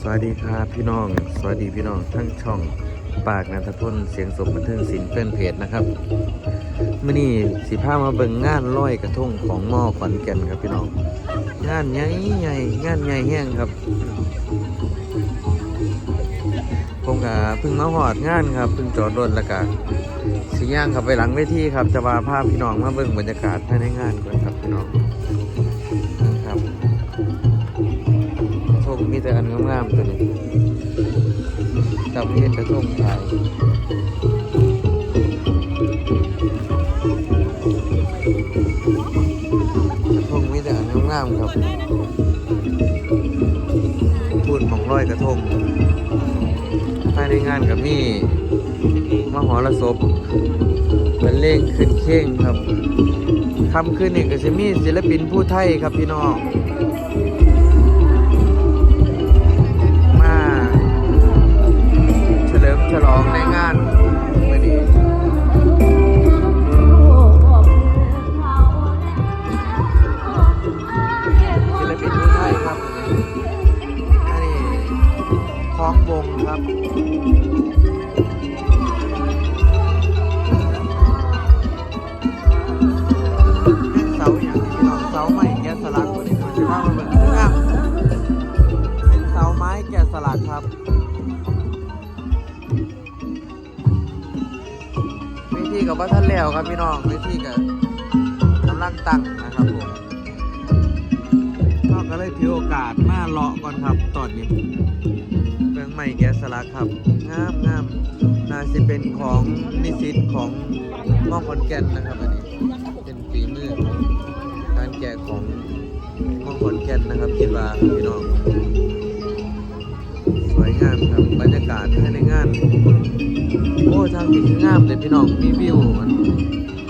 สวัสดีครับพี่น้อง สวัสดีพี่น้องทั้งช่องปากนันทพลเสียงสมบันเทิงศิลป์แฟนเพจนะครับมื่อนี้สิพามาเบิ่งงานลอยกระทงของมอขอนแก่นครับพี่น้อง งานใหญ่ใหญ่งานใหญ่แห้งครับผมก็เพิ่งมาหอดงานครับเพิ่งจอดรถแล้วก็สิย่างขับไปหลังเวทีครับจะพาภาพพี่น้องมาเบิ่งบรรยากาศภายในงานก่อนครับพี่น้อง แต่อันงามๆตัวนี้กับเห็ดกระทงขายกระทงมีแต่อันงามๆครับพูดของร้อยกระทงภายในงานกับมีมหรสพเป็นเล่งขึ้นเข่งครับคำขึ้นนี่ก็จะมีศิลปินผู้ไทยครับพี่น้อง ฉลิมฉลองในงานมื่อนี้ศิลปินผู้ไทยครับอันนี้คล้องวงครับ ทีกับว่าท่านแล้วครับพี่น้องเวทีกับกำลังตั้งนะครับผมก็ก็เลยถือโอกาสมาเลาะก่อนครับตอนนี้เบื้องใหม่แกสลักครับงามงามน่าจะเป็นของนิสิตของมอขอนแก่นนะครับอันนี้เป็นฝีมือของการแกะของมอขอนแก่นนะครับคิดว่ารับพี่น้องสวยงามครับบรรยากาศภายในงาน อ้ทางนี้คืองามเลยพี่น้องมีวิวมัน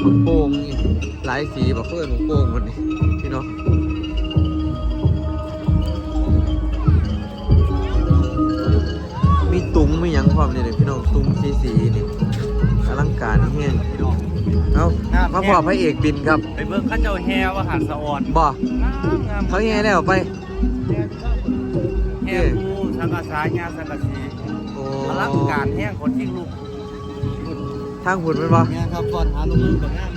มันโป่งนี่หลายสีแบบเพื่อนมันโป่งหมันนี่พี่น้องมีตุงมีหยังพร้อมนี่เลยพี่น้องตุงสีสีๆนี่อลังการแห้งเอามาพอพระเอกบินครับไปเบิ่งเข้าเจ้าแฮว่าหันสะออนบ่งามงามเขาแย่แล้วไปแฮกูสังกะสายงานสังกะสีโอ้อลังการแห้งคนยิ่งลูก ทางหุ่นเป็นบ่งานครับก่อนหาลงมือกับงาน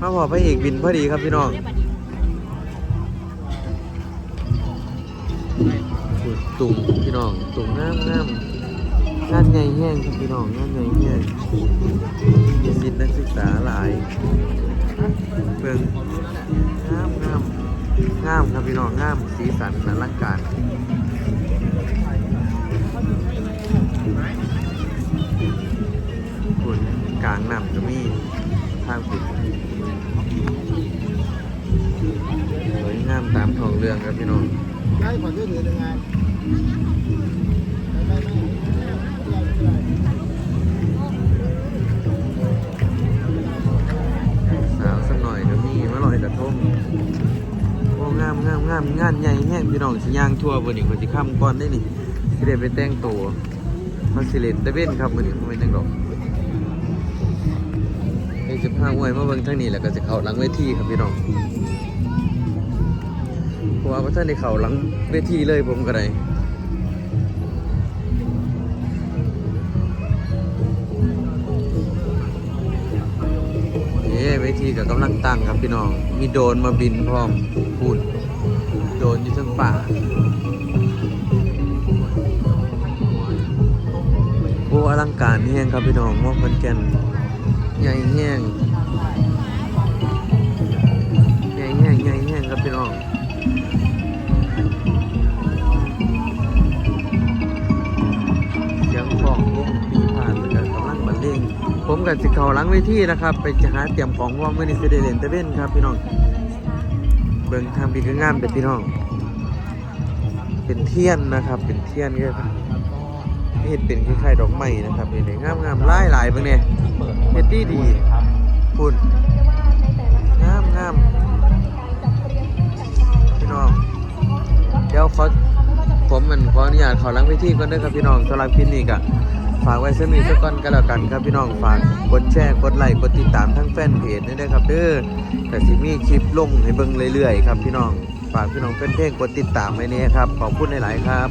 มาพอพระเอกบินพอดีครับพี่น้องขุดตุ่มพี่น้องตุ่มงามงามงานใหญ่แห้งครับพี่น้องงานใหญ่แห้งมีสิทธินักศึกษาหลายเบิ่งงามงามงามครับพี่น้องงามสีสันอลังการ กลางน้ำก็มีทางปิดสวยงามตามทองเรื่องครับพี่น้องได้ผ่อนด้วยเหลือหนึ่งงานไม่ไม่ไม่สาวสักหน่อยก็มีมาลอยกระทงโอ้งามงามงามงานใหญ่แห้งพี่น้องสิย่างทั่วบนนี้คนสิข้ามก่อนได้นี่สิได้ไปแต่งตัวมาสิเลนตะเว้นครับมือนี้บ่แม่นจังดอก เดี๋ยวจะพาหวยมาเบิ่งทางนี้แล้วก็สิเข้าหลังเวทีครับพี่น้องเพราะว่าบ่ทันได้เข้าหลังเวทีเลยผมก็ได้เอ้เวทีกับกำลังตั้งครับพี่น้อง มีโดนมาบินพร้อมพูด โดนอยู่ทั้งป่าโอ้อลังการแห้งครับพี่น้องมอกมันแก่น ใหญ่แห้งใหญ่แห้งใหญ่แห้งครับพี่น้องเสียงของวงปีผ่านแล้วก็กำลังบรรเลงผมกับสิเขาหลังเวทีนะครับ ไปจะหาเตรียมของว่ามื่อนี้สิได้เล่นตเว้นครับพี่น้อง เบิ่งทางปีก็งามเป็นพี่น้อง เป็นเทียนนะครับ เป็นเทียนก็ เห็ดเป็นคล้ายๆดอกไม้นะครับนี่เลยงามงามๆหลายหลายเบิ่งเนี่ยเฮ็ดดีดีพุ่นงามงามพี่น้องเดี๋ยวขอผมมันขออนุญาตขอหลังเวทีก่อนด้อครับพี่น้องสำหรับคลิปนี้ก็ฝากไว้เสมีสักก่อนก็แล้วกันครับพี่น้องฝากกดแชร์กดไลค์กดติดตามทั้งแฟนเพจด้วยครับเด้อแต่สิมีคลิปลงให้เบิ่งเรื่อยๆครับพี่น้องฝากพี่น้องเป็นเพลงกดติดตามไว้นี้ครับขอบคุณหลายๆครับ